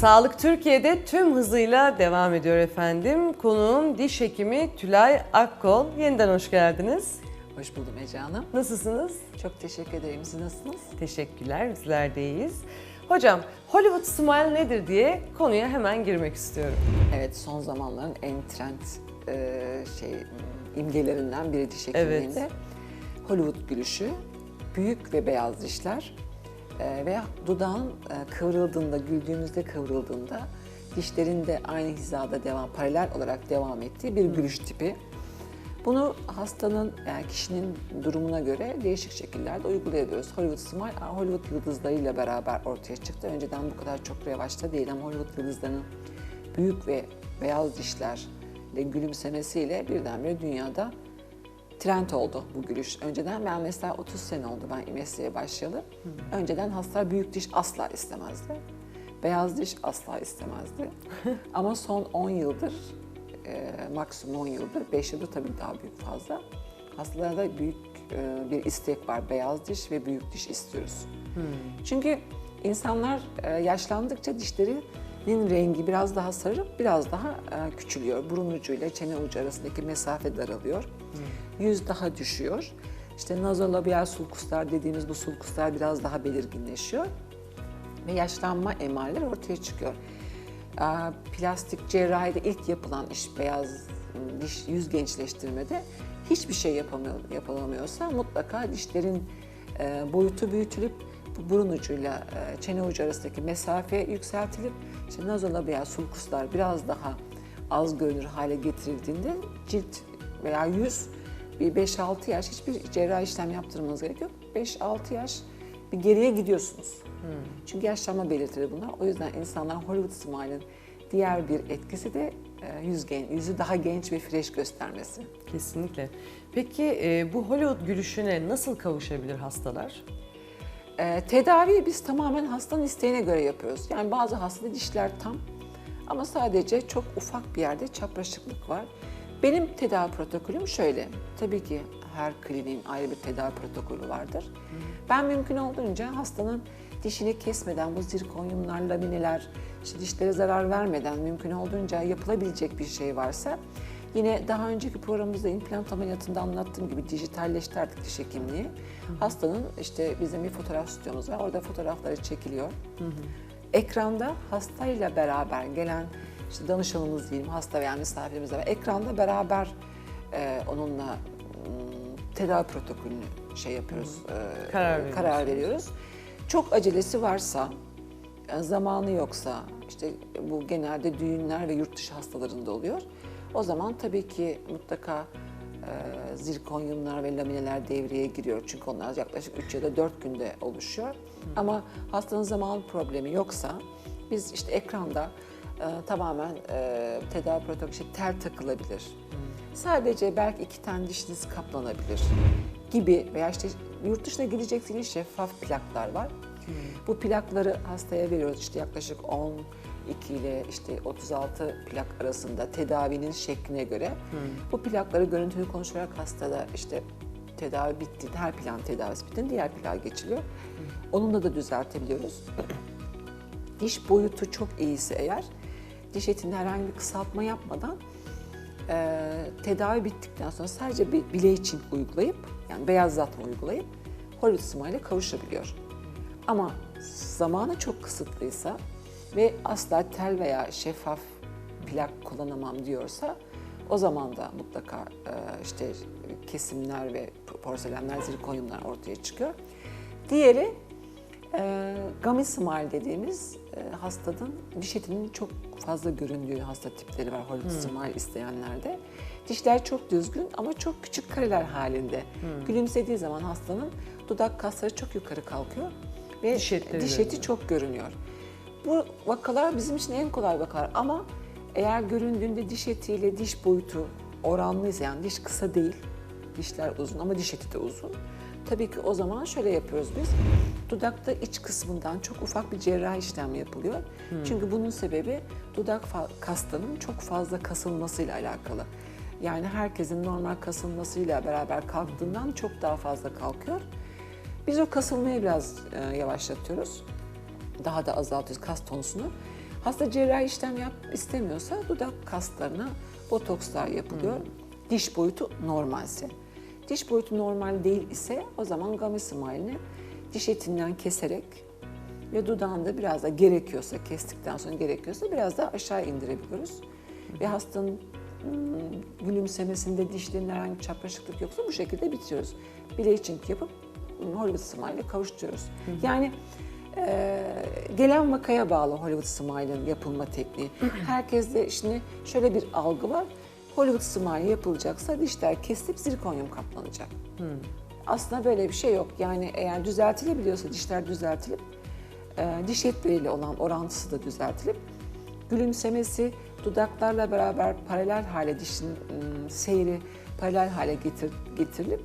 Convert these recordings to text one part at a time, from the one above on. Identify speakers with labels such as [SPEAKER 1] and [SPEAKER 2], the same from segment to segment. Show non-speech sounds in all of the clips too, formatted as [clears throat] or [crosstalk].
[SPEAKER 1] Sağlık Türkiye'de tüm hızıyla devam ediyor efendim. Konuğum diş hekimi Tülay Akkol. Yeniden hoş geldiniz.
[SPEAKER 2] Hoş buldum Ece Hanım.
[SPEAKER 1] Nasılsınız?
[SPEAKER 2] Çok teşekkür ederim. Siz nasılsınız?
[SPEAKER 1] Teşekkürler, bizler de iyiyiz. Hocam, Hollywood Smile nedir diye konuya hemen girmek istiyorum.
[SPEAKER 2] Evet, son zamanların en trend e, şey imgelerinden biri diş hekimliğinde. Hollywood gülüşü, büyük ve beyaz dişler e, ve dudağın e, kıvrıldığında, güldüğümüzde kıvrıldığında dişlerin de aynı hizada devam, paralel olarak devam ettiği bir gülüş tipi. Bunu hastanın, yani kişinin durumuna göre değişik şekillerde uygulayabiliyoruz. Hollywood Smile, Hollywood yıldızlarıyla beraber ortaya çıktı. Önceden bu kadar çok revaçta değil ama Hollywood yıldızlarının büyük ve beyaz dişlerle gülümsemesiyle birdenbire dünyada trend oldu bu gülüş. Önceden ben mesela 30 sene oldu ben mesleğe başlayalı. Önceden hastalar büyük diş asla istemezdi. Beyaz diş asla istemezdi. [laughs] Ama son 10 yıldır, e, maksimum 10 yıldır, 5 yıldır tabii daha büyük fazla. Hastalarda büyük e, bir istek var. Beyaz diş ve büyük diş istiyoruz. Çünkü insanlar e, yaşlandıkça dişlerinin rengi biraz daha sarıp biraz daha e, küçülüyor. Burun ucuyla çene ucu arasındaki mesafe daralıyor. Yüz daha düşüyor. İşte nazolabial sulkuslar dediğimiz bu sulkuslar biraz daha belirginleşiyor. Ve yaşlanma emarları ortaya çıkıyor. Plastik cerrahide ilk yapılan iş beyaz diş yüz gençleştirmede hiçbir şey yapamıyor, yapılamıyorsa mutlaka dişlerin e, boyutu büyütülüp bu burun ucuyla e, çene ucu arasındaki mesafe yükseltilip işte nazolabial sulkuslar biraz daha az görünür hale getirildiğinde cilt veya yüz 5-6 yaş hiçbir cerrahi işlem yaptırmanız gerek yok. 5-6 yaş bir geriye gidiyorsunuz. Çünkü yaşlanma belirtileri bunlar. O yüzden insanlar Hollywood Smile'ın diğer bir etkisi de e, yüz gen, yüzü daha genç ve fresh göstermesi.
[SPEAKER 1] Kesinlikle. Peki e, bu Hollywood gülüşüne nasıl kavuşabilir hastalar?
[SPEAKER 2] E, tedaviyi biz tamamen hastanın isteğine göre yapıyoruz. Yani bazı hastada dişler tam ama sadece çok ufak bir yerde çapraşıklık var. Benim tedavi protokolüm şöyle. Tabii ki her kliniğin ayrı bir tedavi protokolü vardır. Ben mümkün olduğunca hastanın dişini kesmeden bu zirkonyumlar, lamineler, işte dişlere zarar vermeden mümkün olduğunca yapılabilecek bir şey varsa Yine daha önceki programımızda implant ameliyatında anlattığım gibi dijitalleştirdik diş hekimliği. Hastanın işte bizim bir fotoğraf stüdyomuz var. Orada fotoğrafları çekiliyor. Ekranda hastayla beraber gelen işte danışanımız diyeyim, hasta veya misafirimiz var. Ekranda beraber e, onunla m, tedavi protokolünü şey yapıyoruz, e,
[SPEAKER 1] Karar veriyoruz.
[SPEAKER 2] karar veriyoruz. Çok acelesi varsa, e, zamanı yoksa, işte bu genelde düğünler ve yurt dışı hastalarında oluyor. O zaman tabii ki mutlaka e, zirkonyumlar ve lamineler devreye giriyor. Çünkü onlar yaklaşık 3 ya da 4 günde oluşuyor. Ama hastanın zaman problemi yoksa biz işte ekranda e, tamamen e, tedavi protokolü işte tel takılabilir. Sadece belki iki tane dişiniz kaplanabilir gibi veya işte yurt dışına gideceksiniz şeffaf plaklar var. Bu plakları hastaya veriyoruz işte yaklaşık 12 ile işte 36 plak arasında tedavinin şekline göre. Bu plakları görüntülü konuşarak hastada işte tedavi bitti, her plan tedavisi bitti, diğer plağa geçiliyor. Onunla da düzeltebiliyoruz. [clears throat] Diş boyutu çok iyiyse eğer, diş etinde herhangi bir kısaltma yapmadan e, tedavi bittikten sonra sadece bir bile için uygulayıp, yani beyazlatma uygulayıp Hollywood Smile'e kavuşabiliyor. Ama zamanı çok kısıtlıysa ve asla tel veya şeffaf plak kullanamam diyorsa o zaman da mutlaka e, işte kesimler ve porselenler, zirkonyumlar ortaya çıkıyor. Diğeri e, gummy smile dediğimiz e, hastanın diş etinin çok fazla göründüğü hasta tipleri var Hollywood smile isteyenlerde. Dişler çok düzgün ama çok küçük kareler halinde. Gülümsediği zaman hastanın dudak kasları çok yukarı kalkıyor ve
[SPEAKER 1] Diş
[SPEAKER 2] diş eti çok görünüyor. Bu vakalar bizim için en kolay vakalar ama eğer göründüğünde diş etiyle diş boyutu oranlıysa yani diş kısa değil, dişler uzun ama diş eti de uzun. Tabii ki o zaman şöyle yapıyoruz biz. Dudakta iç kısmından çok ufak bir cerrahi işlem yapılıyor. Çünkü bunun sebebi dudak kaslarının çok fazla kasılmasıyla alakalı. Yani herkesin normal kasılmasıyla beraber kalktığından çok daha fazla kalkıyor. Biz o kasılmayı biraz e, yavaşlatıyoruz. Daha da azaltıyoruz kas tonusunu. Hasta cerrahi işlem yap istemiyorsa dudak kaslarına botokslar yapılıyor. Diş boyutu normalse. Diş boyutu normal değil ise o zaman gummy smile'ini diş etinden keserek ve dudağında biraz da gerekiyorsa, kestikten sonra gerekiyorsa biraz daha aşağı indirebiliyoruz. Ve hastanın hmm, gülümsemesinde dişlerinde herhangi bir çapraşıklık yoksa bu şekilde bitiriyoruz. Bleaching yapıp hmm, Hollywood Smile'e kavuşturuyoruz. Yani e, gelen vakaya bağlı Hollywood Smile'ın yapılma tekniği. Herkeste şimdi şöyle bir algı var. Hollywood Smile yapılacaksa dişler kesilip zirkonyum kaplanacak. Aslında böyle bir şey yok. Yani eğer düzeltilebiliyorsa dişler düzeltilip e, diş etleriyle olan orantısı da düzeltilip gülümsemesi dudaklarla beraber paralel hale dişin ım, seyri paralel hale getir, getirilip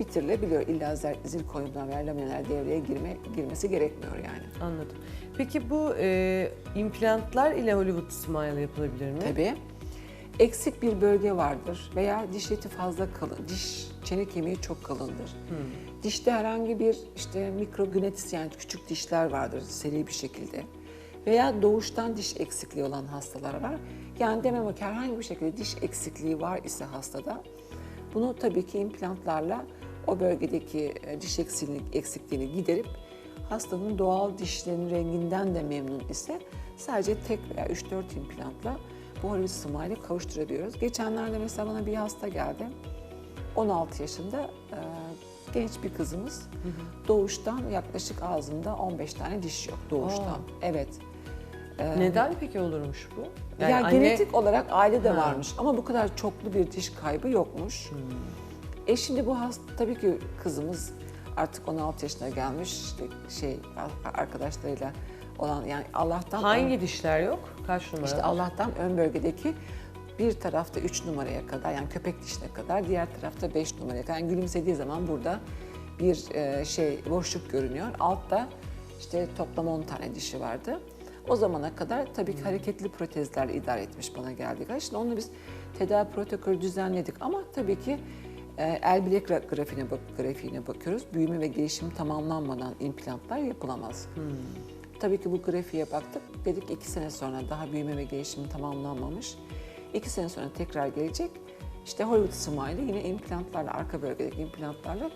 [SPEAKER 2] bitirilebiliyor. İlla zirkonyumdan veya lamineler devreye girme, girmesi gerekmiyor yani.
[SPEAKER 1] Anladım. Peki bu e, implantlar ile Hollywood Smile yapılabilir mi?
[SPEAKER 2] Tabii. Eksik bir bölge vardır veya diş eti fazla kalın, diş çene kemiği çok kalındır. Dişte herhangi bir işte mikrogünetis yani küçük dişler vardır seri bir şekilde. Veya doğuştan diş eksikliği olan hastalar var. Yani demem ki herhangi bir şekilde diş eksikliği var ise hastada bunu tabii ki implantlarla o bölgedeki e, diş eksikliğini, eksikliğini giderip hastanın doğal dişlerinin renginden de memnun ise sadece tek veya 3-4 implantla bu Smile'i kavuşturabiliyoruz. Geçenlerde mesela bana bir hasta geldi. 16 yaşında e, genç bir kızımız. Doğuştan yaklaşık ağzında 15 tane diş yok doğuştan.
[SPEAKER 1] Aa.
[SPEAKER 2] Evet. E,
[SPEAKER 1] Neden peki olurmuş bu?
[SPEAKER 2] yani, genetik olarak ailede
[SPEAKER 1] Ha.
[SPEAKER 2] varmış ama bu kadar çoklu bir diş kaybı yokmuş. E şimdi bu hasta tabii ki kızımız artık 16 yaşına gelmiş işte şey arkadaşlarıyla olan yani Allah'tan
[SPEAKER 1] hangi dişler yok? Kaç numara?
[SPEAKER 2] işte Allah'tan ön bölgedeki bir tarafta 3 numaraya kadar yani köpek dişine kadar diğer tarafta 5 numaraya kadar. Yani gülümsediği zaman burada bir e, şey boşluk görünüyor. Altta işte toplam 10 tane dişi vardı. O zamana kadar tabii ki hareketli protezlerle idare etmiş bana geldi. Şimdi onu biz tedavi protokolü düzenledik ama tabii ki e, el bilek gra- grafiğine, bak, grafiğine bakıyoruz. Büyüme ve gelişim tamamlanmadan implantlar yapılamaz. Tabii ki bu grafiğe baktık. Dedik iki sene sonra daha büyüme ve gelişimi tamamlanmamış. İki sene sonra tekrar gelecek. İşte Hollywood Smile'i yine implantlarla, arka bölgedeki implantlarla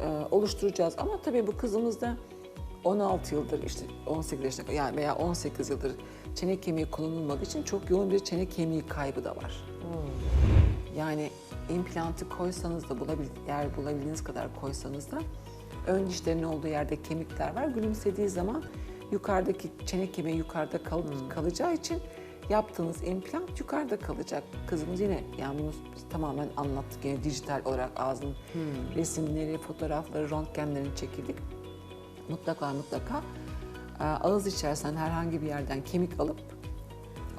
[SPEAKER 2] e, oluşturacağız. Ama tabii bu kızımız da 16 yıldır işte 18 yaşında yani veya 18 yıldır çene kemiği kullanılmadığı için çok yoğun bir çene kemiği kaybı da var. Yani implantı koysanız da bulabil, yer bulabildiğiniz kadar koysanız da ön dişlerin olduğu yerde kemikler var. Gülümsediği zaman yukarıdaki çene kemiği yukarıda kal- kalacağı için yaptığınız implant yukarıda kalacak. Kızımız yine yani bunu tamamen anlattık yine dijital olarak ağzın resimleri, fotoğrafları, röntgenlerini çekildik. Mutlaka mutlaka e, ağız içerisinden herhangi bir yerden kemik alıp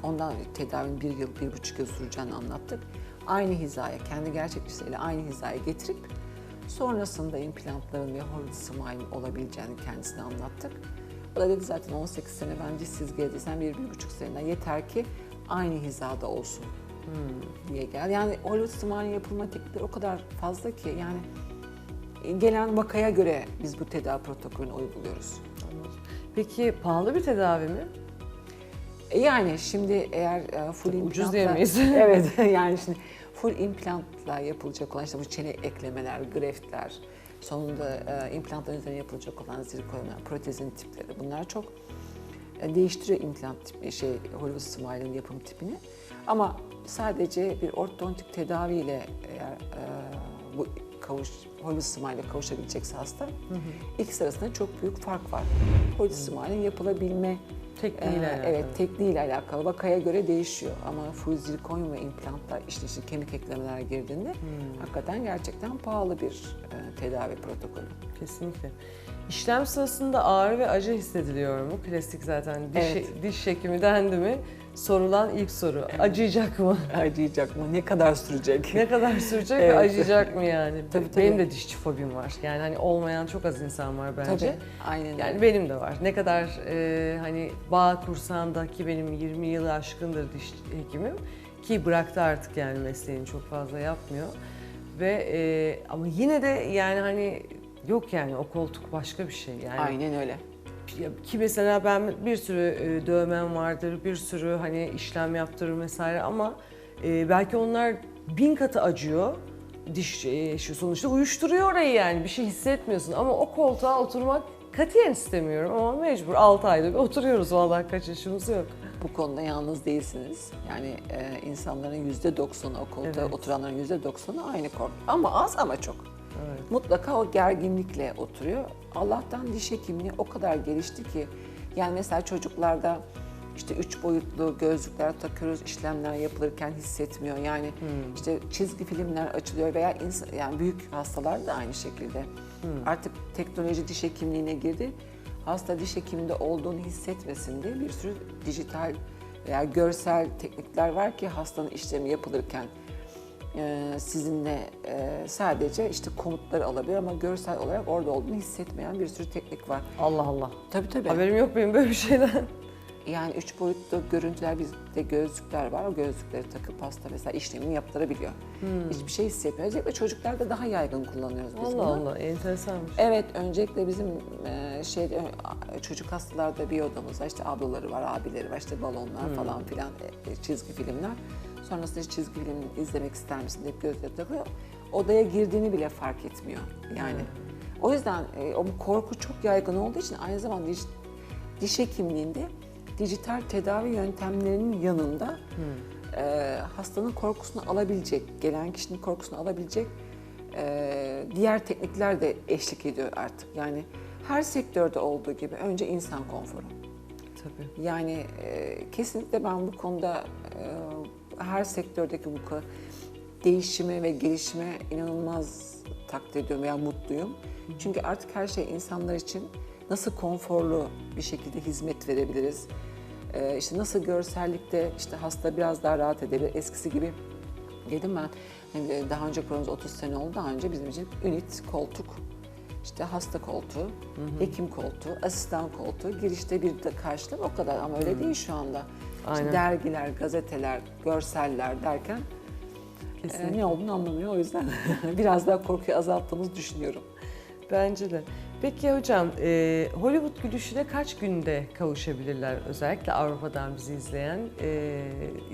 [SPEAKER 2] Ondan tedavinin bir yıl, bir buçuk yıl süreceğini anlattık. Aynı hizaya, kendi gerçek dişleriyle aynı hizaya getirip sonrasında implantların ve Smile'in olabileceğini kendisine anlattık. Da dedi zaten 18 sene ben dişsiz geldiysen bir, bir buçuk seneden yeter ki aynı hizada olsun diye geldi. Yani Hollywood Smile'in yapılma teknikleri o kadar fazla ki yani gelen vakaya göre biz bu tedavi protokolünü uyguluyoruz.
[SPEAKER 1] Anladım. Peki pahalı bir tedavi mi?
[SPEAKER 2] E Yani şimdi eğer e, full
[SPEAKER 1] Tabii ucuz
[SPEAKER 2] implantla-
[SPEAKER 1] diyemeyiz. [laughs]
[SPEAKER 2] evet [laughs] yani şimdi full implantla yapılacak olan işte bu çene eklemeler, greftler, sonunda e, implantların üzerine yapılacak olan zirkonlar, protezin tipleri bunlar çok e, değiştiriyor implant tipi, şey Hollywood Smile'ın yapım tipini. Ama sadece bir ortodontik tedaviyle eğer e, bu kavuş Hollywood Smile'e kavuşabilecekse hasta, ikisi arasında çok büyük fark var. Hollywood Smile'in yapılabilme
[SPEAKER 1] Tekniğiyle
[SPEAKER 2] ee,
[SPEAKER 1] alakalı.
[SPEAKER 2] Evet, tekniğiyle alakalı. Vakaya göre değişiyor ama full zirkonyum ve implantlar işte, işte kemik eklemeler girdiğinde
[SPEAKER 1] Hmm.
[SPEAKER 2] hakikaten gerçekten pahalı bir e, tedavi protokolü.
[SPEAKER 1] Kesinlikle. İşlem sırasında ağrı ve acı hissediliyor mu? Klasik zaten diş,
[SPEAKER 2] Evet.
[SPEAKER 1] diş çekimi dendi mi sorulan ilk soru. Acıyacak mı? [laughs]
[SPEAKER 2] Acıyacak mı? Ne kadar sürecek?
[SPEAKER 1] ne kadar sürecek ve
[SPEAKER 2] Evet.
[SPEAKER 1] acıyacak mı yani?
[SPEAKER 2] Tabii, tabii.
[SPEAKER 1] Benim de dişçi fobim var. Yani hani olmayan çok az insan var bence.
[SPEAKER 2] Tabii, aynen.
[SPEAKER 1] Yani benim de var. Ne kadar e, hani bağ kursağımdaki benim 20 yılı aşkındır diş hekimim ki bıraktı artık yani mesleğini çok fazla yapmıyor. Ve e, ama yine de yani hani yok yani o koltuk başka bir şey yani.
[SPEAKER 2] Aynen öyle.
[SPEAKER 1] ki mesela ben bir sürü e, dövmem vardır, bir sürü hani işlem yaptırırım vesaire ama e, belki onlar bin katı acıyor. Diş e, şu sonuçta uyuşturuyor orayı yani bir şey hissetmiyorsun ama o koltuğa oturmak katiyen istemiyorum ama mecbur 6 ayda bir oturuyoruz vallahi kaç yaşımız yok.
[SPEAKER 2] Bu konuda yalnız değilsiniz. Yani e, insanların yüzde doksanı o koltuğa
[SPEAKER 1] Evet.
[SPEAKER 2] oturanların yüzde doksanı aynı korku. Ama az ama çok.
[SPEAKER 1] Evet.
[SPEAKER 2] Mutlaka o gerginlikle oturuyor. Allah'tan diş hekimliği o kadar gelişti ki yani mesela çocuklarda işte üç boyutlu gözlükler takıyoruz, işlemler yapılırken hissetmiyor. Yani işte çizgi filmler açılıyor veya insan, yani büyük hastalar da aynı şekilde. Artık teknoloji diş hekimliğine girdi. Hasta diş hekiminde olduğunu hissetmesin diye bir sürü dijital veya görsel teknikler var ki hastanın işlemi yapılırken sizinle e, sadece işte komutları alabilir ama görsel olarak orada olduğunu hissetmeyen bir sürü teknik var.
[SPEAKER 1] Allah Allah.
[SPEAKER 2] Tabii tabii.
[SPEAKER 1] Haberim yok benim böyle bir şeyden.
[SPEAKER 2] Yani üç boyutlu görüntüler bizde gözlükler var. O gözlükleri takıp hasta mesela işlemini yaptırabiliyor. Hiçbir şey hissetmiyor. Özellikle çocuklarda daha yaygın kullanıyoruz biz
[SPEAKER 1] Allah
[SPEAKER 2] bunu.
[SPEAKER 1] Allah enteresanmış.
[SPEAKER 2] Evet, öncelikle bizim e, şey e, çocuk hastalarda bir odamız var. İşte ablaları var, abileri var, işte balonlar falan filan, çizgi filmler. Sonrasında çizgi film izlemek ister misin deyip gözleri takıyor. Odaya girdiğini bile fark etmiyor yani. O yüzden e, o korku çok yaygın olduğu için aynı zamanda diş, diş hekimliğinde dijital tedavi yöntemlerinin yanında e, hastanın korkusunu alabilecek, gelen kişinin korkusunu alabilecek e, diğer teknikler de eşlik ediyor artık. Yani her sektörde olduğu gibi önce insan konforu.
[SPEAKER 1] Tabii.
[SPEAKER 2] Yani e, kesinlikle ben bu konuda e, her sektördeki bu değişime ve gelişime inanılmaz takdir ediyorum veya mutluyum. Çünkü artık her şey insanlar için nasıl konforlu bir şekilde hizmet verebiliriz. E, işte nasıl görsellikte işte hasta biraz daha rahat edebilir. Eskisi gibi dedim ben hani daha önce kurumuz 30 sene oldu daha önce bizim için ünit, koltuk, işte hasta koltuğu, hekim koltuğu, asistan koltuğu, girişte bir de karşılık o kadar ama öyle değil şu anda. İşte
[SPEAKER 1] Aynen.
[SPEAKER 2] dergiler, gazeteler, görseller derken e,
[SPEAKER 1] Kesinlikle.
[SPEAKER 2] ne olduğunu anlamıyor. O yüzden [laughs] biraz daha korkuyu azalttığımızı düşünüyorum.
[SPEAKER 1] Bence de. Peki hocam, e, Hollywood gülüşüne kaç günde kavuşabilirler? Özellikle Avrupa'dan bizi izleyen e,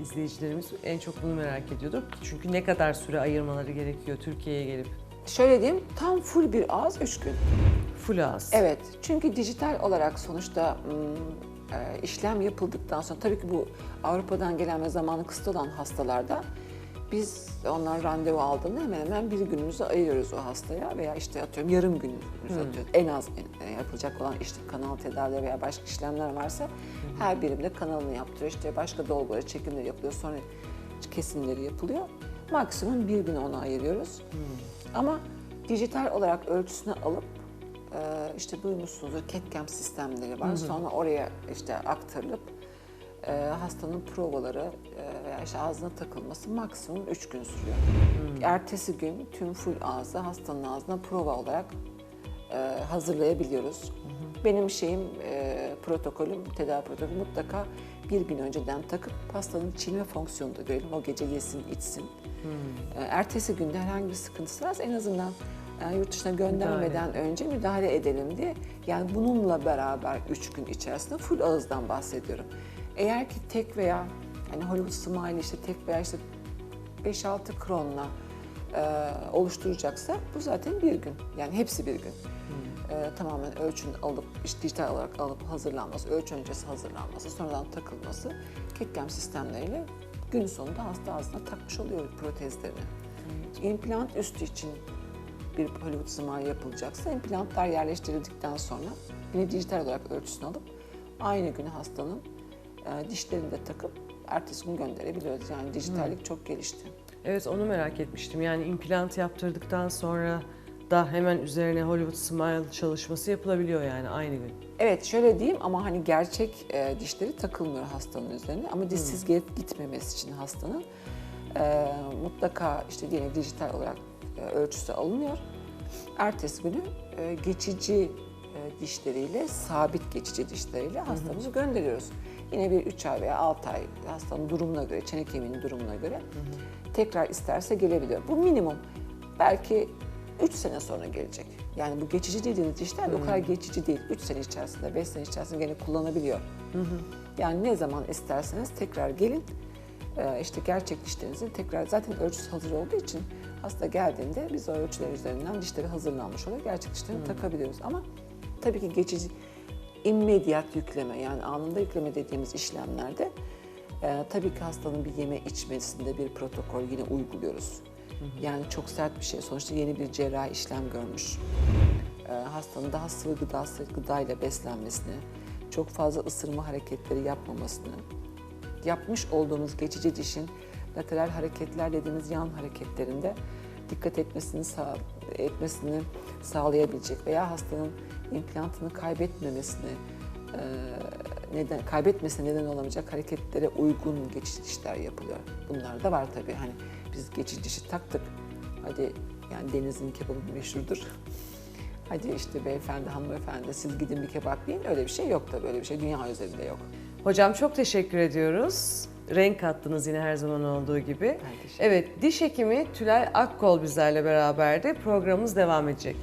[SPEAKER 1] izleyicilerimiz en çok bunu merak ediyordur. Çünkü ne kadar süre ayırmaları gerekiyor Türkiye'ye gelip?
[SPEAKER 2] Şöyle diyeyim, tam full bir ağız 3 gün.
[SPEAKER 1] Full ağız.
[SPEAKER 2] Evet, çünkü dijital olarak sonuçta e, işlem yapıldıktan sonra tabii ki bu Avrupa'dan gelen ve zamanı kısıtlı olan hastalarda biz onlar randevu aldığında hemen hemen bir günümüzü ayırıyoruz o hastaya veya işte atıyorum yarım günümüzü atıyoruz. En az e, yapılacak olan işte kanal tedavileri veya başka işlemler varsa her birimde kanalını yaptırıyor. İşte başka dolguları, çekimleri yapılıyor. Sonra kesimleri yapılıyor. Maksimum bir gün ona ayırıyoruz. Ama dijital olarak ölçüsünü alıp e, işte duymuşsunuzdur CAD-CAM sistemleri var. Sonra oraya işte aktarılıp e, hastanın provaları e, veya işte ağzına takılması maksimum 3 gün sürüyor. Ertesi gün tüm full ağzı hastanın ağzına prova olarak e, hazırlayabiliyoruz. Benim şeyim, e, protokolüm, tedavi protokolü mutlaka bir gün önceden takıp hastanın çiğneme fonksiyonunu da görelim. O gece yesin, içsin. E, ertesi günde herhangi bir sıkıntısı varsa en azından yani yurt dışına göndermeden önce müdahale edelim diye. Yani bununla beraber 3 gün içerisinde full ağızdan bahsediyorum. Eğer ki tek veya hani Hollywood Smile işte tek veya işte 5-6 kronla e, oluşturacaksa bu zaten bir gün. Yani hepsi bir gün. E, tamamen ölçünü alıp, işte dijital olarak alıp hazırlanması, ölçü öncesi hazırlanması, sonradan takılması kekkam sistemleriyle gün sonunda hasta ağzına takmış oluyor protezlerini. İmplant üstü için bir Hollywood smile yapılacaksa implantlar yerleştirildikten sonra yine dijital olarak ölçüsünü alıp aynı gün hastanın e, dişlerini de takıp ertesi gün gönderebiliyoruz. Yani dijitallik çok gelişti.
[SPEAKER 1] Evet onu merak etmiştim. Yani implant yaptırdıktan sonra da hemen üzerine Hollywood Smile çalışması yapılabiliyor yani aynı gün.
[SPEAKER 2] Evet şöyle diyeyim ama hani gerçek e, dişleri takılmıyor hastanın üzerine ama dişsiz gelip gitmemesi için hastanın e, mutlaka işte yine dijital olarak ölçüsü alınıyor. Ertesi günü e, geçici e, dişleriyle, sabit geçici dişleriyle hastamızı gönderiyoruz. Yine bir 3 ay veya 6 ay hastanın durumuna göre, çene kemiğinin durumuna göre tekrar isterse gelebiliyor. Bu minimum. Belki 3 sene sonra gelecek. Yani bu geçici dediğiniz dişler de o kadar geçici değil. 3 sene içerisinde, 5 sene içerisinde gene kullanabiliyor. Yani ne zaman isterseniz tekrar gelin. Ee, işte gerçek dişlerinizin tekrar zaten ölçüsü hazır olduğu için hasta geldiğinde biz o ölçüler üzerinden dişleri hazırlanmış oluyor. Gerçek dişlerini takabiliyoruz ama tabii ki geçici immediat yükleme yani anında yükleme dediğimiz işlemlerde e, tabii ki hastanın bir yeme içmesinde bir protokol yine uyguluyoruz. Yani çok sert bir şey. Sonuçta yeni bir cerrahi işlem görmüş. E, hastanın daha sıvı gıda, sıvı gıdayla beslenmesini, çok fazla ısırma hareketleri yapmamasını, yapmış olduğumuz geçici dişin lateral hareketler dediğimiz yan hareketlerinde dikkat etmesini sağ, etmesini sağlayabilecek veya hastanın implantını kaybetmemesini e, neden kaybetmesine neden olamayacak hareketlere uygun geçici dişler yapılıyor. Bunlar da var tabii. Hani biz geçici dişi taktık. Hadi yani denizin kebabı meşhurdur. Hadi işte beyefendi, hanımefendi siz gidin bir kebap yiyin. Öyle bir şey yok tabii. Öyle bir şey dünya üzerinde yok.
[SPEAKER 1] Hocam çok teşekkür ediyoruz. Renk kattınız yine her zaman olduğu gibi. Evet, diş hekimi Tülay Akkol bizlerle beraberdi. Programımız devam edecek.